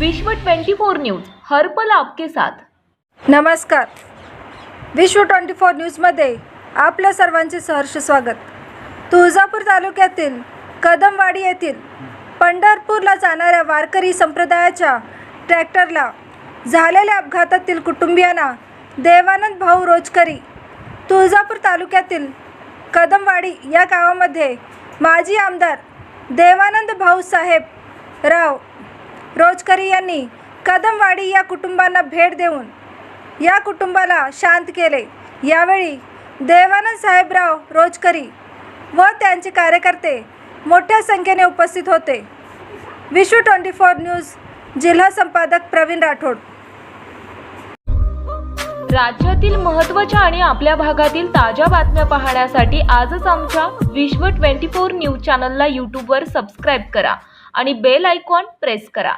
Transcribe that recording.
विश्व 24 न्यूज हर पल आपके साथ. नमस्कार. विश्व ट्वेंटी फोर न्यूजमध्ये आपल्या सर्वांचे सहर्ष स्वागत. तुळजापूर तालुक्यातील कदमवाडी येथील पंढरपूरला जाणाऱ्या वारकरी संप्रदायाच्या ट्रॅक्टरला झालेल्या अपघातातील कुटुंबियांना देवानंद भाऊ रोजकरी तुळजापूर तालुक्यातील कदमवाडी या गावामध्ये माजी आमदार देवानंद भाऊ साहेब राव लष्करी यांनी कदमवाडी या कुटुंबांना भेट देऊन या कुटुंबाला शांत केले. यावेळी देवानंद साहेबराव रोजकरी व त्यांचे कार्यकर्ते मोठ्या संख्येने उपस्थित होते. विश्व ट्वेंटी फोर न्यूज जिल्हा संपादक प्रवीण राठोड. राज्यातील महत्त्वाच्या आणि आपल्या भागातील ताज्या बातम्या पाहण्यासाठी आजच आमच्या विश्व 24 न्यूज चॅनलला यूट्यूबवर सबस्क्राईब करा आणि बेल आयकॉन प्रेस करा.